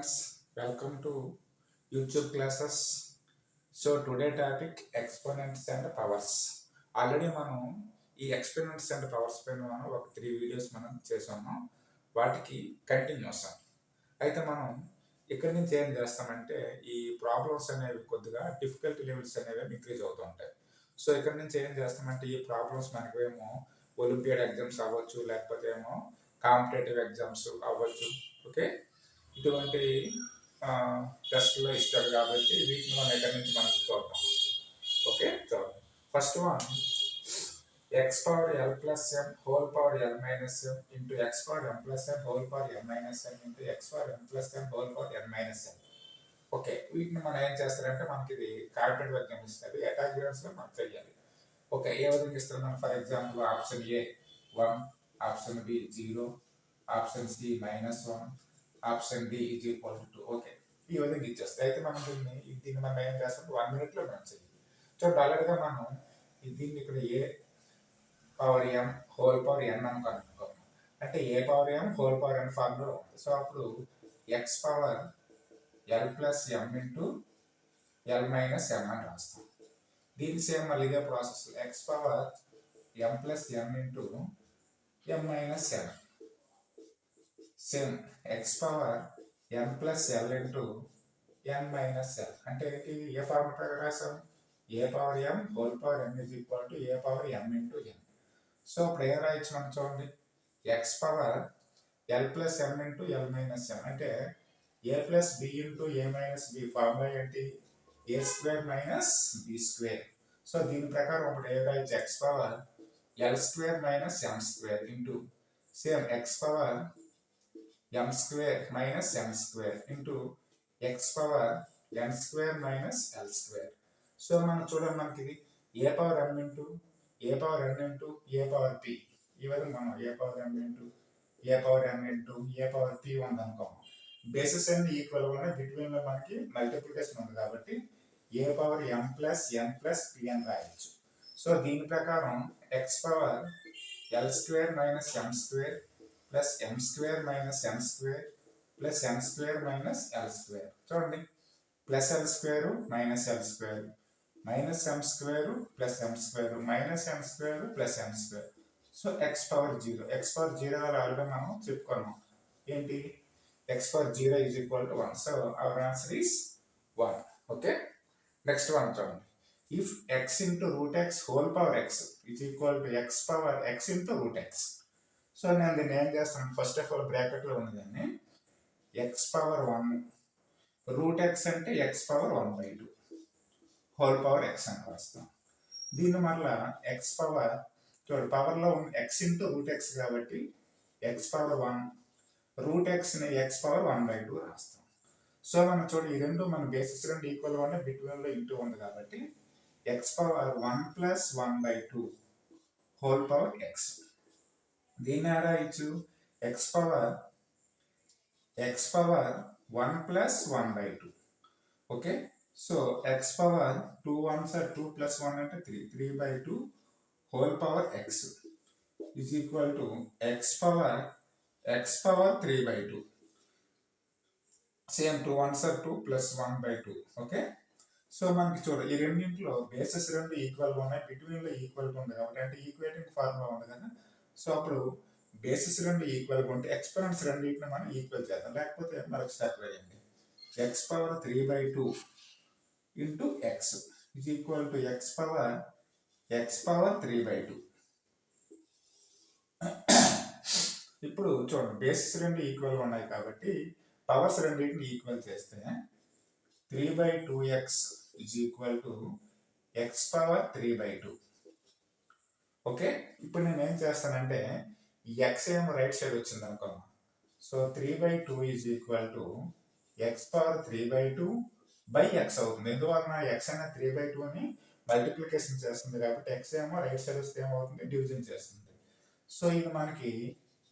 Friends welcome to YouTube classes so today topic exponents and powers already మనం ఈ exponents and powers పైన మనం ఒక త్రీ వీడియోస్ మనం చేసాము. వాటికి కంటిన్యూస్ అయితే మనం ఇక్కడి నుంచి ఏం చేస్తామంటే ఈ ప్రాబ్లమ్స్ అనేవి కొద్దిగా డిఫికల్టీ లెవెల్స్ అనేవి ఇంక్రీజ్ అవుతూ ఉంటాయి. సో ఇక్కడ నుంచి ఏం చేస్తామంటే ఈ ప్రాబ్లమ్స్ మనకేమో ఒలింపియాడ్ ఎగ్జామ్స్ అవ్వచ్చు లేకపోతే ఏమో కాంపిటేటివ్ ఎగ్జామ్స్ అవ్వచ్చు ఓకే ఇటువంటి టెస్ట్లో ఇస్తారు కాబట్టి వీటిని మనం ఎక్కడి నుంచి మనం చూద్దాం. ఓకే చూద్దాం. First one x power l plus m whole power l minus m into x power m plus m whole power m minus m into x power m plus m whole power n minus m okay వీటిని మనం ఏం చేస్తారంటే మనకి ఇది carpet వర్గం ఇస్తుంది. అటాచ్మెంట్స్లో మనం చేయాలి ఓకే ఏ విధంగా ఇస్తున్నాం for example option A one option B zero option C minus one option D is equal to two. Okay. ఈ విధంగా ఇచ్చేస్తాయి అయితే మనం దీన్ని దీన్ని మనం ఏం చేస్తాం? వన్ మినిట్లో మనం చేయాలి. చూడండి ఆల్రెడీగా మనం దీన్ని ఇక్కడ a power m whole power n అని అంటే a power m whole power n formula ఉంది. సో అప్పుడు x power l plus m into l minus m అని రాస్తాం. దీని సేమ్ మళ్ళీ ఇదే process x power m plus m into m minus m same x power n plus l into n minus l అంటే ఏంటి? ఏ form రాసాం a power m whole power n is equal to a power m into n so ఇప్పుడు ఏం రాయొచ్చు మనం చూడండి. X power l plus m into l minus m అంటే a plus b into a minus b formula ఏంటి? A square minus b square so దీని ప్రకారం ఒకటి ఏ రాయొచ్చు? X power l square minus m square into same x power m square minus m square into x power m square minus l square so మనం చూడండి మనకి ఇది a power m into a power n into a power p ఈ మనం a power m into a power n into a power p ఉంది అనుకో basis అన్ని equal ఉన్నాయి బిట్వీన్లో మనకి మల్టిప్లికేషన్ ఉంది కాబట్టి a power m plus n plus p అని రాయొచ్చు. సో దీని ప్రకారం x power l square minus m square plus m square minus n square plus n square minus l square చూడండి. Plus l square minus l square minus m square plus m square minus m square plus m square so x power zero x power zero already మనం చెప్పుకున్నాం. ఏంటి? X power zero is equal to one so our answer is one okay next one చూడండి. If x into root x whole power x is equal to x power x into root x so నేను దీన్ని ఏం చేస్తాను first of all బ్రాకెట్లో ఉంది దాన్ని x power one root x అంటే x power one by two whole power x అని రాస్తాం. దీని మళ్ళా ఎక్స్ పవర్ చూడు పవర్లో ఉన్న ఎక్స్ ఇంటూ రూట్ ఎక్స్ కాబట్టి x power one root ఎక్స్ని x power one by two రాస్తాం. సో మనం చూడు ఈ రెండు మన బేసిస్ రెండు ఈక్వల్ ఉంటే బిట్వీన్లో ఇంటూ ఉంది కాబట్టి x power one plus one by two whole power x దీన్ని ఎలా ఇచ్చు? X power x power one plus one by two okay so x power two one sir two plus one అంటే three three by two whole power x is equal to x power x power three by two same two one sir two plus one by two okay so మనకి చూడ ఈ రెండింటిలో bases రెండు ఈక్వల్గా ఉన్నాయి బిట్వీన్లో ఈక్వల్గా ఉంది కాబట్టి అంటే ఈక్వేటింగ్ ఫార్ములా ఉంది కదా. సో అప్పుడు బేసిస్ రెండు ఈక్వల్గా ఉంటే ఎక్స్పరెంట్స్ రెండింటిని మనం ఈక్వల్ చేద్దాం. లేకపోతే మరొక స్టెప్ వేయండి x power three by two into x is equal to x power x power three by two ఇప్పుడు చూడండి బేసిస్ రెండు ఈక్వల్గా ఉన్నాయి కాబట్టి పవర్స్ రెండింటిని ఈక్వల్ చేస్తే three by two x equal to x power three by two okay? ఇప్పుడు నేను ఏం చేస్తానంటే ఎక్స్ ఏమో రైట్ సైడ్ వచ్చింది అనుకో so three by two is equal to x power three by two by x అవుతుంది. ఎందువలన ఎక్స్ అనే త్రీ బై టూ అని మల్టిప్లికేషన్ చేస్తుంది కాబట్టి ఎక్స్ ఏమో రైట్ సైడ్ వస్తే ఏమవుతుంది? డివిజన్ చేస్తుంది. సో ఇది మనకి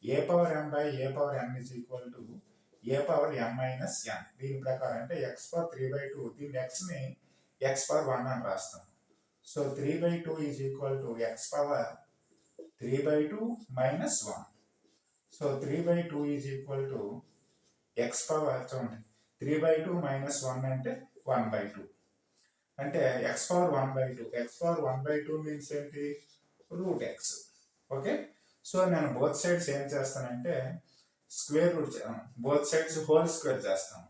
a power m by a power n is equal to a power m minus n దీని ప్రకారం అంటే x power three by two దీని ఎక్స్ని ఎక్స్ పవర్ వన్ అని రాస్తాం. So three by two is equal to x power three by two minus one so three by two is equal to x power చూడండి. Three by two minus one అంటే one by two అంటే x power one by two x power one by two means ఏంటి? Root x okay so నేను both sides ఏం చేస్తానంటే square root both sides whole square చేస్తాను.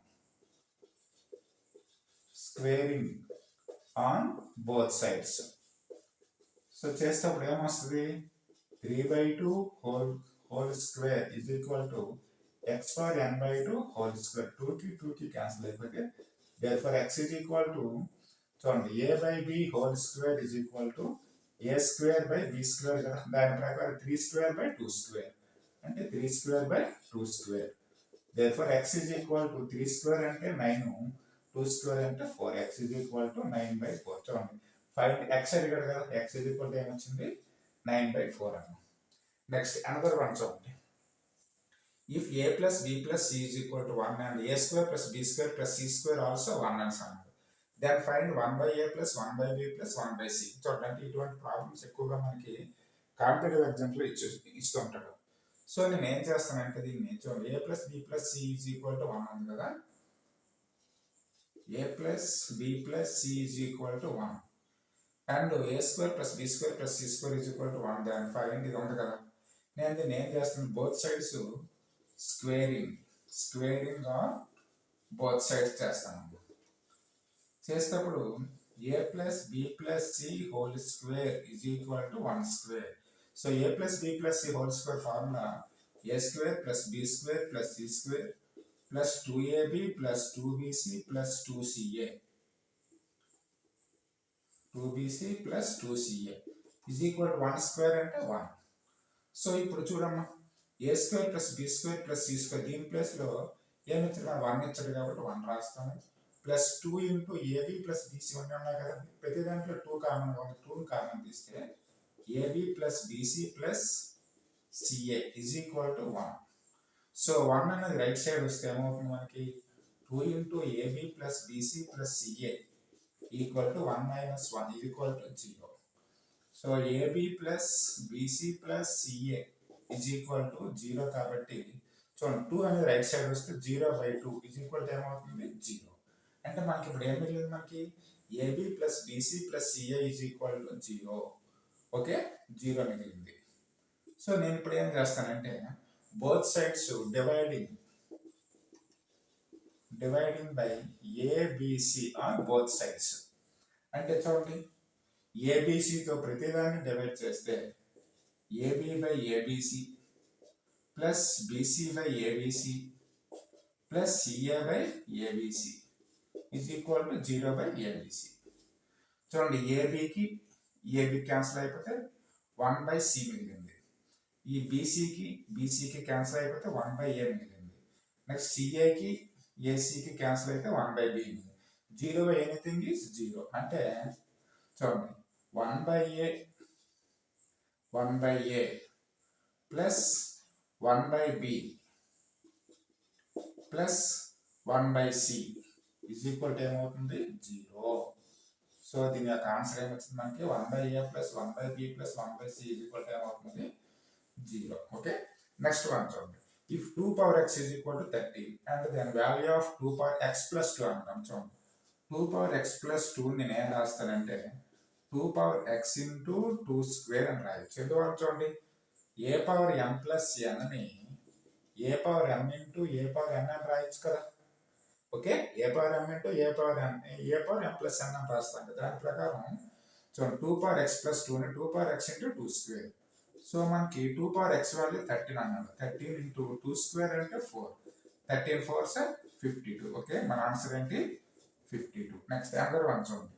Squaring on both sides so చేసేటప్పుడు ఏమొస్తుంది three by two whole whole square is equal to x power n by two whole square టూకి టూకి cancel అయిపోతే therefore x is equal to చూడండి a by b whole square is equal to a square by b square కదా దాని ప్రకారం three square by two square అంటే three square by two square therefore x is equal to three square అంటే nine two square అంటే four x is equal to nine by four చూడండి. Five x అడిగాడు కదా. X is equal to ఏమొచ్చింది? Nine by four అన్న next another one చూడండి. If a plus b plus c is equal to one and a square plus b square plus c square also one అని అన్నాడు then find one by a plus one by b plus one by c చూడండి ఇటువంటి problems ఎక్కువగా మనకి competitive ఎగ్జామ్స్లో ఇచ్చు ఇస్తుంటాడు so నేను ఏం చేస్తానంటే దీన్ని చూడండి a plus b plus c is equal to one ఉంది కదా. A plus b plus c is equal to one and a square plus b square plus c square is equal to one దాని find ఇది ఉంది కదా. నేను దీన్ని ఏం చేస్తాను both sides squaring squaring on both sides చేస్తాను చేసేటప్పుడు a plus b plus c whole square is equal to one square so a plus b plus c whole square formula a square plus b square plus c square plus two ab plus two bc plus two ca. Two bc plus two ca. Is equal one square అంటే one so ఇప్పుడు చూడమ్మా. A square plus b square plus c square దీని ప్లేస్లో ఏమి one ఇచ్చారు కాబట్టి one రాస్తాను plus two into ab plus bc one ఉన్నాయి కదా ప్రతి దాంట్లో టూ కామన్ ఉంది టూ కామన్ తీస్తే ab plus bc plus ca is equal to one so one అనేది రైట్ సైడ్ వస్తే ఏమవుతుంది మనకి? Two into ab plus bc plus ca equal to one minus one equal to zero. So ab plus bc plus ca is equal to zero కాబట్టి చూడండి two అనేది right side వస్తే zero by two is equal to ఏమవుతుంది? Zero. అంటే మనకి ఇప్పుడు ఏం మిగిలింది మనకి? Ab plus bc plus ca is equal to zero. Okay? Zero మిగిలింది. సో నేను ఇప్పుడు ఏం చేస్తానంటే both sides dividing dividing by abc or both sides అంటే చూడండి. ఏబిసితో ప్రతిదాన్ని డివైడ్ చేస్తే ab by abc plus bc by abc plus ca by abc is equal to zero by abc చూడండి ఏబికి ఏబి క్యాన్సిల్ అయిపోతే వన్ బై సి మిగిలింది. ఈ బీసీకి బీసీకి క్యాన్సిల్ అయిపోతే వన్ బై ఏ మిగిలింది. నెక్స్ట్ సిఏకి ఏసీకి క్యాన్సిల్ అయితే one by b zero by anything is zero అంటే చూడండి one by a one by a plus one by b plus one by c is equal to ఏమవుతుంది? జీరో సో దీని యొక్క answer ఏమొచ్చింది మనకి? One by a plus one by b plus one by c is equal to ఏమవుతుంది? Zero. Okay next one చూడండి. If two power x is equal to thirty and then value of two power x plus two అంటాం చూడండి. Two power x plus two నేను ఏం రాస్తానంటే two power x into two square అని రాయొచ్చు. ఎందువల్ల చూడండి? A power m plus ఎన్ని a power m into a power n అని రాయొచ్చు కదా. Okay a power m into a power n a power m plus n అని రాస్తాం కదా. దాని ప్రకారం చూడండి టూ పవర్ ఎక్స్ ప్లస్ టూని two power x into two square so మనకి two power x value thirteen అన్నాడు. థర్టీన్ ఇంటూ టూ స్క్వేర్ అంటే four. Thirteen four are fifty two. Okay? మన ఆన్సర్ ఏంటి? Fifty two. Next another one చూడండి.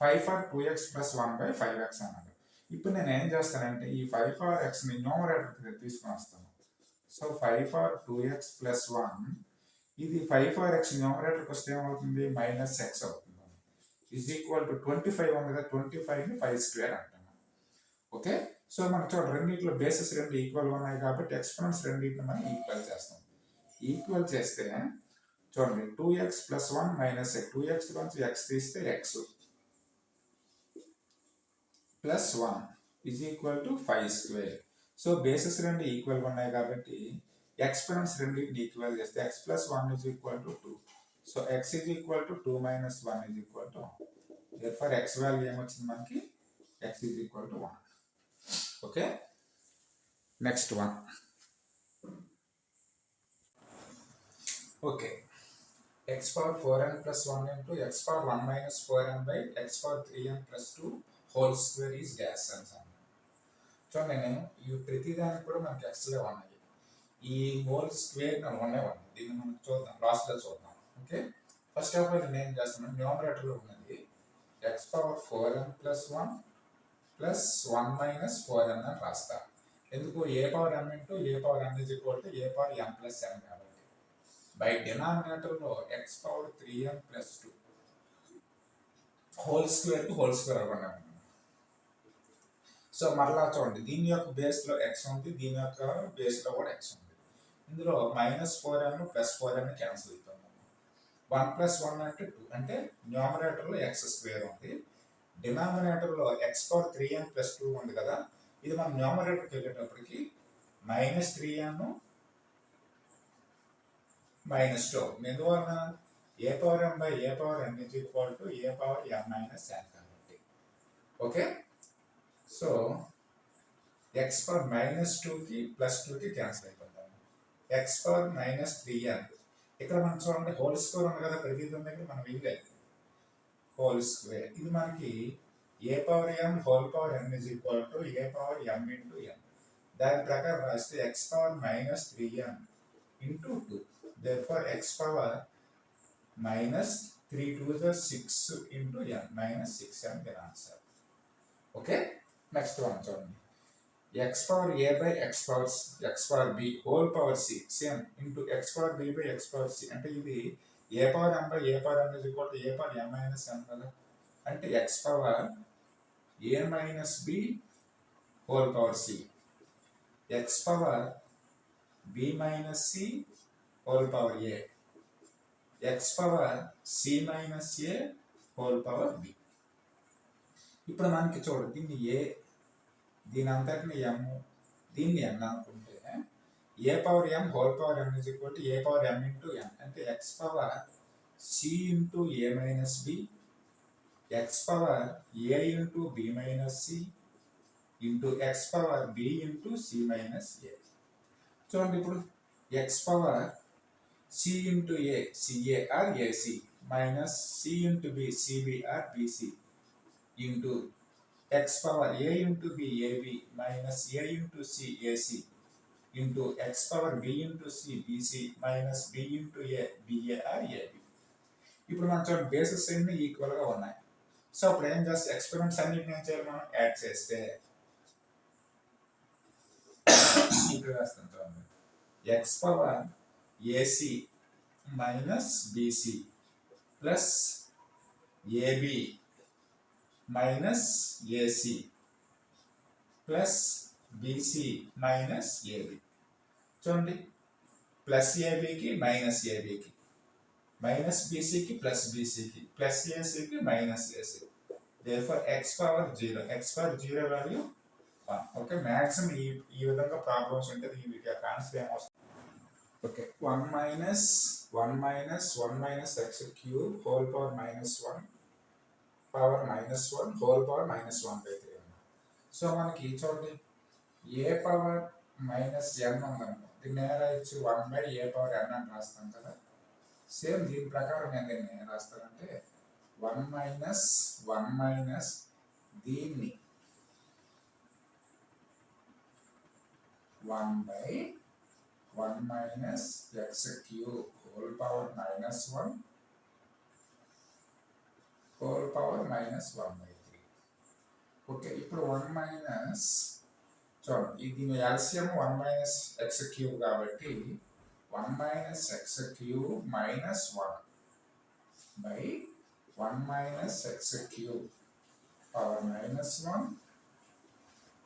Five power two x plus one by five x అన్నాడు. ఇప్పుడు నేను ఏం చేస్తానంటే ఈ ఫైవ్ ఫార్ ఎక్స్ని న్యూమరేటర్ తీసుకొని వస్తాను. So five power two x plus one ఇది ఫైవ్ ఫార్ ఎక్స్ న్యూమరేటర్కి వస్తే ఏమవుతుంది? మైనస్ ఎక్స్ అవుతుంది. Is equal to twenty five ఉంది కదా ట్వంటీ ఫైవ్ని ఫైవ్ స్క్వేర్ అంటాను ఓకే? సో మనకు చూడండి రెండింటిలో బేసెస్ రెండు ఈక్వల్ ఉన్నాయి కాబట్టి ఎక్స్పెరెన్స్ రెండింటిని మనం ఈక్వల్ చేస్తాం. ఈక్వల్ చేస్తే చూడండి two x plus one minus two x నుంచి ఎక్స్ తీస్తే x plus one is equal to five square so bases రెండు ఈక్వల్ ఉన్నాయి కాబట్టి ఎక్స్పెరెన్స్ రెండింటిని ఈక్వల్ చేస్తే x plus one is equal to two so x is equal to two minus one is equal to for x value ఏమొచ్చింది మనకి? X is equal to one okay? Next one okay. X power four n plus one into x power one minus four n by x power three n plus two whole square is gas అని చూడండి నేను ఈ ప్రతిదానికి కూడా మనకి ఎక్స్లే ఉన్నాయి. ఈ whole square one ఉంది. దీన్ని మనం చూద్దాం. లాస్ట్లో చూద్దాం. ఓకే? ఫస్ట్ ఆఫ్ ఆల్ నేను చేస్తున్నాను. న్యూమరేటర్లో ఉన్నది. X power four n plus one plus one minus four n అని రాస్తా. ఎందుకు? A power n into a power n is equal to a power n plus n కాబట్టి. By డినామినేటర్లో x power three n plus two whole స్క్వేర్కి whole square అవ్వకుండా so మరలా చూడండి. దీని యొక్క బేస్లో ఎక్స్ ఉంది. దీని యొక్క బేస్లో కూడా ఎక్స్ ఉంది. ఇందులో minus four n plus four n cancel అవుతుంది వన్ ప్లస్ వన్ అంటే టూ అంటే న్యూమరేటర్లో ఎక్స్ స్క్వేర్ ఉంది. డినామినేటర్లో x power three n plus two ఉంది కదా ఇది మనం న్యూమరేటర్కి వెళ్ళేటప్పటికి minus three n minus two ఎందువలన? A power n by a power n is equal to a power n minus n కాబట్టి. Okay so x power minus టూకి plus టూకి క్యాన్సిల్ అయిపోతాం. X power minus three n ఇక్కడ మనం చూడండి whole score ఉంది కదా ప్రతి దగ్గర మనం ఇవ్వలేదు హోల్ స్క్వేర్ ఇది మనకి a power m whole power n is equal to a power m into n దాని ప్రకారం రాస్తే x power minus three n into two therefore x power minus 3 to the 6 into n minus 6 and their answer okay next one చూడండి x power a by x power x power b whole power c same into x power b by x power c అంటే ఇది a power m by a power m is equal to a power m minus m కదా అంటే x power a minus b whole power c x power b minus c whole power a x power c minus a whole power b ఇప్పుడు మనకి చూడు దీన్ని ఏ దీని అంతటిని ఎమ్ దీన్ని ఎన్ అనుకుంటాం a power m whole power m is equal to a power m into n అంటే x power c into a minus b x power a into b minus c into x power b into c minus a చూడండి ఇప్పుడు x power c into a c a or a c minus c into b c b or b c into x power a into b a b minus a into c a c into x power B into C, BC minus B into A, BA or AB. ఇప్పుడు మనం చూడండి basis అన్ని ఈక్వల్గా ఉన్నాయి. So అప్పుడు ఏం చేస్తే experiments అన్ని ఏం చేయాలి మనం? యాడ్ చేస్తే. ఇక్కడ వేస్తాం చూడండి. X power a c minus b c plus a b minus a c plus b c minus a b చూడండి. ప్లస్ ఏబికి మైనస్ ఏబికి మైనస్ బీసీకి ప్లస్ బీసీకి ప్లస్ ఏసీకి minus a c therefore x power zero x power zero value one okay maximum ఈ ఈ విధంగా problems ఉంటుంది ఈ కాన్సెప్ట్ ఏమొస్తుంది okay one minus one minus one minus x cube whole power minus one power minus one whole power minus one by three so మనకి చూడండి. A power minus n ఉందనుకో దీన్ని a one by a power n అని రాస్తాం కదా. Same దీని ప్రకారం నేను దీన్ని రాస్తానంటే వన్ మైనస్ వన్ మైనస్ దీన్ని one by one minus x cube whole power minus one whole power minus one by three. Okay ఇప్పుడు వన్ మైనస్ చూడండి ఇది దీని LCM one minus x cube కాబట్టి one minus x cube minus one by one minus x cube power minus one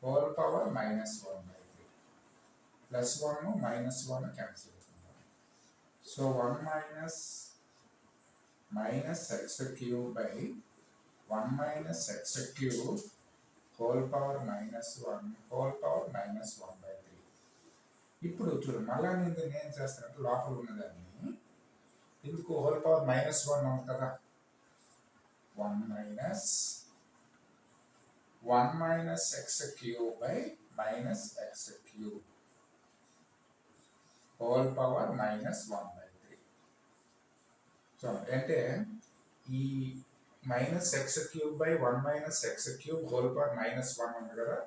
whole power minus one by three. Plus one minus one cancel అవుతుంది. So one minus minus x cube by one minus x cube whole power minus one whole power minus one by three ఇప్పుడు చూడు మళ్ళా నేను ఏం చేస్తానంటే లోపల ఉన్నదాన్ని ఎందుకు హోల్ పవర్ మైనస్ వన్ ఉంది కదా? One minus one minus x cube by minus x cube whole power minus one by three so అంటే ఈ minus x cube by one minus x cube whole power minus one ఉంది కదా.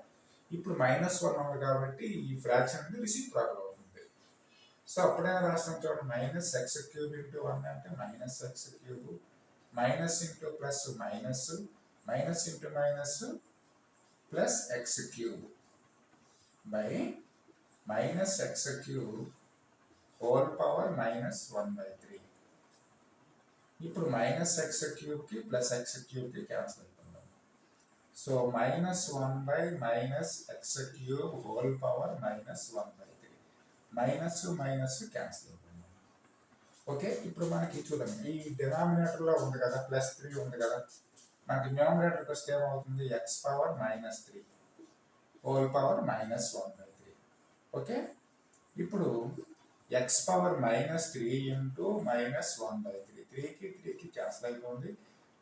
ఇప్పుడు minus one ఉంది కాబట్టి ఈ fraction అనేది రిసిప్రాకల్ అవుతుంది. సో అప్పుడే రాస్తాం చూడండి minus x cube into one అంటే minus x cube minus into plus minus minus into minus plus x cube by minus x cube whole power minus one by three. ఇప్పుడు మైనస్ ఎక్స్ క్యూబ్కి plus x క్యూబ్కి cancel అయిపోయింది. So minus one by minus x cube whole power minus one by three minus minus cancel అవుతుంది okay ఇప్పుడు మనకి చూడండి. ఈ డినామినేటర్లో ఉంది కదా ప్లస్ త్రీ ఉంది కదా. మనకి న్యూమరేటర్కి వస్తే ఏమవుతుంది? X power minus three whole power minus one by three okay ఇప్పుడు x power minus three into minus one by three త్రీకి త్రీకి క్యాన్సిల్ అయిపోయింది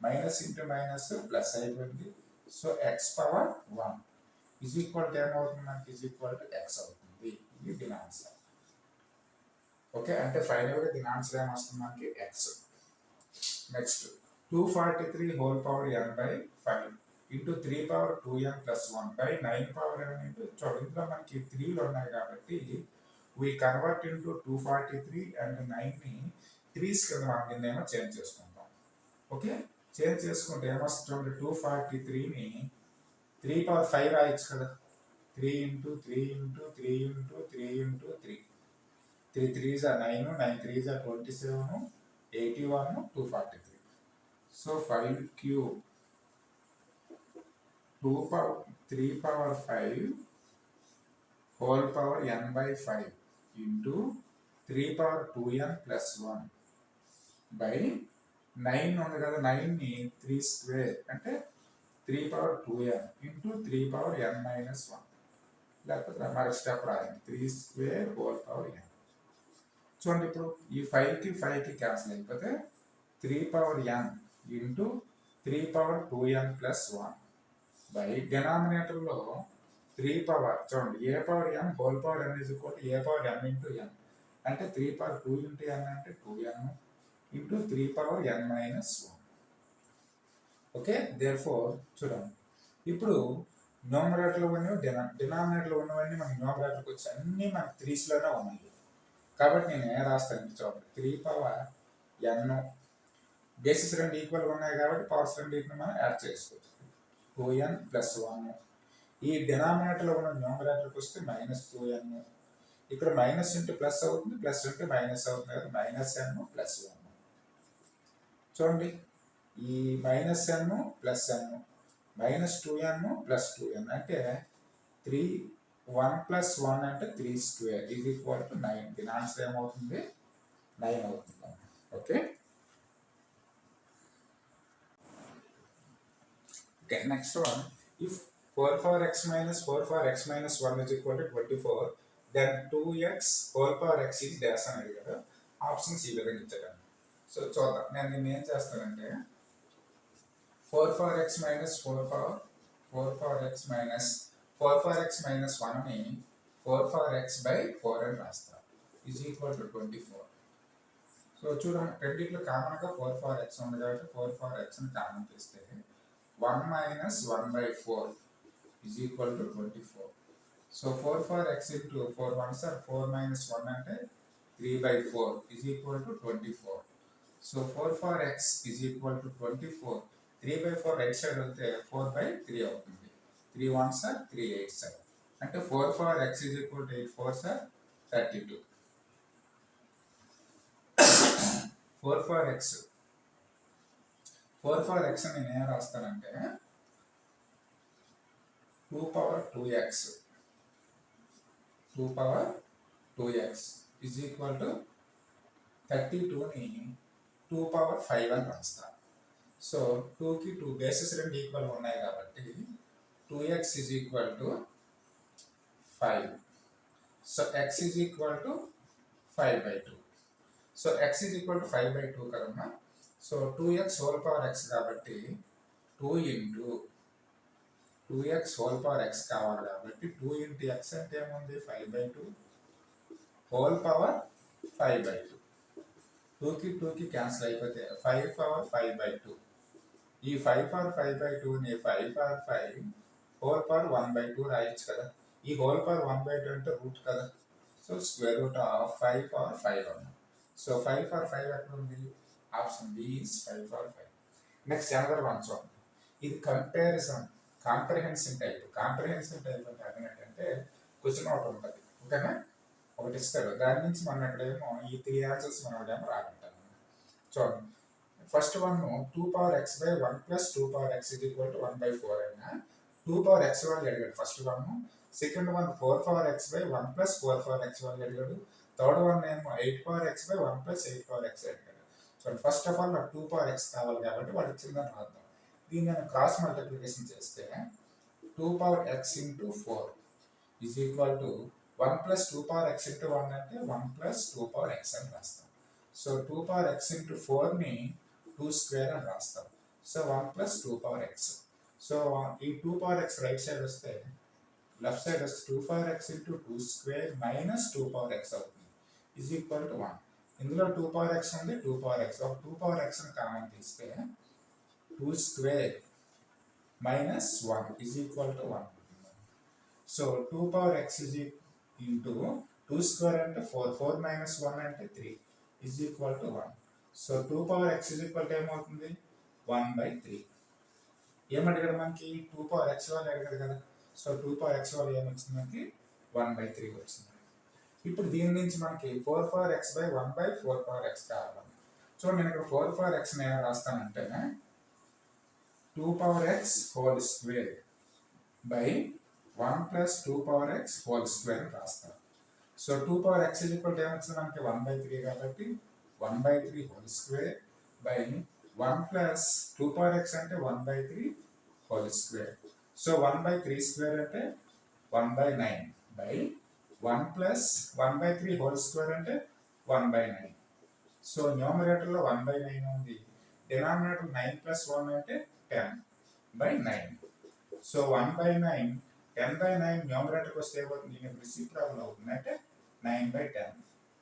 మైనస్ ఇంటూ మైనస్ ప్లస్ అయిపోయింది so x power one is equal to ఏమవుతుంది మనకి is equal to X అవుతుంది ఇది దీని ఆన్సర్ ఓకే అంటే ఫైనల్గా దీని ఆన్సర్ ఏమొస్తుంది మనకి x next two forty three whole power n by five into three power two n plus one by nine power n into చూడండి ఇందులో మనకి త్రీలు ఉన్నాయి కాబట్టి we convert into two forty three and నైన్ని threes కింద మనం కిందేమో చేంజ్ చేసుకుంటాం. ఓకే? చేంజ్ చేసుకుంటే ఏమొస్తుంది టూ ఫార్టీ త్రీని త్రీ పవర్ ఫైవ్ రాయొచ్చు కదా. Three into three into three into three into three. Three three జా నైన్ నైన్ త్రీ జా twenty seven eighty one two forty three. So five cube. Two power three power five whole power n by five into three power two n plus one. By nine ఉంది కదా నైన్ని three square అంటే three power two n into three power n minus one. లేకపోతే మరొక step రాయండి three square whole power n. చూడండి ఇప్పుడు ఈ ఫైవ్కి ఫైవ్కి క్యాన్సిల్ అయిపోతే three power n into three power two n plus one. By డినామినేటర్లో three power చూడండి a power n whole power n is equal a power n into n. అంటే three power two into n అంటే two n. Into three power n minus one okay therefore చూడండి. ఇప్పుడు న్యూమరేటర్లో ఉన్నవి డినా డినామినేటర్లో ఉన్నవన్నీ మనకి న్యూమరేటర్కి వచ్చి అన్నీ మనకి త్రీస్లోనే ఉన్నాయి. కాబట్టి నేను ఏ రాస్తాను చూడండి. త్రీ పవర్ ఎన్ బేసిస్ రెండు ఈక్వల్గా ఉన్నాయి కాబట్టి పవర్స్ రెండు ఈక్వల్ మనం యాడ్ చేసుకోవచ్చు. టూ ఎన్ ప్లస్ వన్ ఈ డినామినేటర్లో ఉన్న న్యూమరేటర్కి వస్తే మైనస్ టూ ఎన్ ఇక్కడ మైనస్ ఇంటూ ప్లస్ అవుతుంది ప్లస్ ఇంటూ మైనస్ అవుతుంది కదా. మైనస్ ఎన్ ప్లస్ వన్ చూడండి. ఈ minus n plus n minus two n plus two n అంటే త్రీ వన్ ప్లస్ వన్ అంటే త్రీ స్క్వేర్ ఇది ఈక్వల్ టు నైన్ దీని ఆన్సర్ ఏమవుతుంది? నైన్ అవుతుంది. Okay okay next one if four four x minus four four x minus one is equal to twenty four then two x four power x is dash అని అడిగారు options ఈ విధంగా ఇచ్చాడు so చూద్దాం. నేను దీన్ని ఏం చేస్తానంటే four four x minus four four four four x minus four four x minus వన్ని four four x by four అని రాస్తాను is equal to twenty four so చూడండి రెండిట్లో కామన్గా ఫోర్ ఫోర్ ఎక్స్ ఉంది కాబట్టి ఫోర్ ఫోర్ ఎక్స్ని కామన్ తీస్తే one minus one by four is equal to twenty four so four four x into four one are four minus one అంటే three by four is equal to twenty four so four for x is equal to twenty four three by four right side వెళ్తే four by three అవుతుంది. Three one sir three eight sir అంటే four for x is equal to eight four sir thirty two four for x four for x నేను ఏం రాస్తానంటే two power two x two power two x is equal to thirty టూని two power five అని రాస్తాను so టూకి two bases రెండు equal ఉన్నాయి కాబట్టి two x is equal to five so x is equal to five by two so x is equal to five by two కదమ్మా so two x whole power x కాబట్టి two into two x whole power x కావాలి కాబట్టి two into x అంటే ఏముంది? Five by two whole power five by two టూకి టూకి cancel అయిపోతే five power five by two. ఈ ఫైవ్ పవర్ ఫైవ్ బై టూని five power five whole power one by two రాయొచ్చు కదా. ఈ whole power one by two అంటే root కదా. So square root of five power five అన్నాం. So five power five ఎక్కడ ఉంది? Option B is five power five. Next another one చూడండి ఇది comparison comprehensive type comprehensive type అంటే అర్థం ఏంటంటే క్వశ్చన్ ఒకటి ఉంటుంది. ఓకేనా? ఒకటి ఇస్తాడు దాని నుంచి మనం ఎక్కడేమో ఈ త్రీ ఆన్సర్స్ మనం ఏమో రాకుంటాం చూడండి first one two power x by one plus two power x ఇది equal to one by four అయినా టూ పవర్ ఎక్స్ వాళ్ళు అడిగాడు first one second one four power x by one plus four power x వాళ్ళు అడిగాడు third one ఏమో eight power x by one plus eight power x అడిగాడు so first of all నాకు two power x కావాలి కాబట్టి వాడు ఇచ్చిందని రాద్దాం. దీన్ని నేను క్రాస్ మల్టిప్లికేషన్ చేస్తే two power x into four is equal to one plus two power x into one అంటే one plus two power x అని రాస్తాం so two power x into ఫోర్ని two square అని రాస్తాం so one plus two power x so ఈ two power x right side వస్తే left side వస్తే two power x into two square minus two power x అవుతుంది is equal to one ఇందులో two power x ఉంది two power x ఒక two power ఎక్స్ని common తీస్తే two square minus one is equal to one so two power x is into two square అంటే four four minus one అంటే three is equal to one so two power x is equal to ఏమవుతుంది? One by three ఏమడిగాడు మనకి? Two power x వాళ్ళు అడిగారు కదా. So two power x వాళ్ళు ఏమొచ్చింది మనకి? వన్ బై త్రీ వచ్చింది. ఇప్పుడు దీని నుంచి మనకి four power x by one by four power x కావాలి. సో నేను ఇక్కడ ఫోర్ పవర్ ఎక్స్ నేను రాస్తానంటే two power x whole square by one plus two power x whole square రాస్తాను so two power x equal ఏమొచ్చింది మనకి? One by three కాబట్టి one by three whole square by one plus two power x అంటే one by three whole square. So one by three square అంటే one by nine by one plus one by three whole square అంటే one by nine. So న్యూమరేటర్లో one by nine ఉంది. Denominator nine plus one అంటే ten by nine. So one by nine ten by nine న్యూమరేటర్కి వస్తే ఏమవుతుంది? దీనికి reciprocal అవుతుంది. అంటే nine by ten.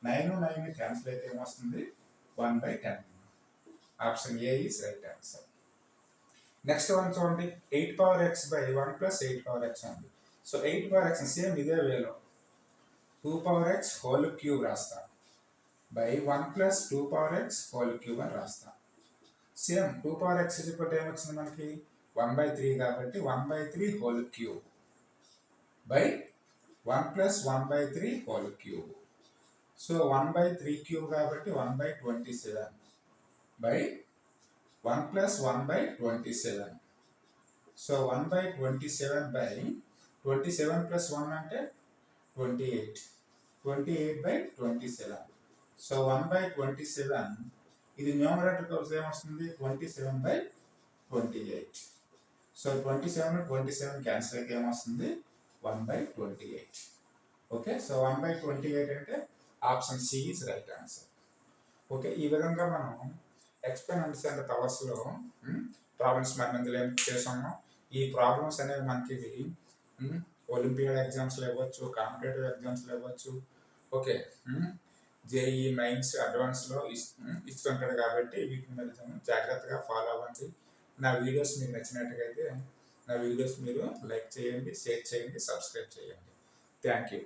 Nine nine cancel అయితే ఏమొస్తుంది? One by ten. Option A is right answer. Next one చూడండి. Eight power x by one plus eight power x అండి so eight power x same ఇదే వేలో. Two power x whole cube రాస్తా. By one plus two power x whole cube అని రాస్తా. Same two power x ఇప్పుడు ఏమొచ్చింది మనకి? One by three కాబట్టి one by three whole cube. By one plus one by three whole cube so one by three cube కాబట్టి one by twenty seven by one plus one by twenty seven so one by twenty seven by twenty seven plus one అంటే twenty eight twenty eight by twenty seven so one by twenty seven ఇది numerator కోసం ఏమొస్తుంది? Twenty seven by twenty eight so twenty seven twenty seven cancel ఏమొస్తుంది? One by twenty eight okay so one by twenty eight అంటే option C is right answer okay ఈ విధంగా మనం experiments and పవర్స్లో problems మన ఇందులో చేసాము ఈ ప్రాబ్లమ్స్ అనేవి మనకి ఇవి hmm, ఒలింపియాడ్ ఎగ్జామ్స్లో ఇవ్వచ్చు కాంపిటేటివ్ ఎగ్జామ్స్లో ఇవ్వచ్చు. ఓకే జేఈ మైన్స్ అడ్వాన్స్లో ఇస్తుంటాడు కాబట్టి వీటిని మీరు జాగ్రత్తగా ఫాలో అవ్వండి. నా వీడియోస్ మీకు నచ్చినట్టుగైతే నా వీడియోస్ మీరు లైక్ చేయండి షేర్ చేయండి సబ్స్క్రైబ్ చేయండి. Thank you.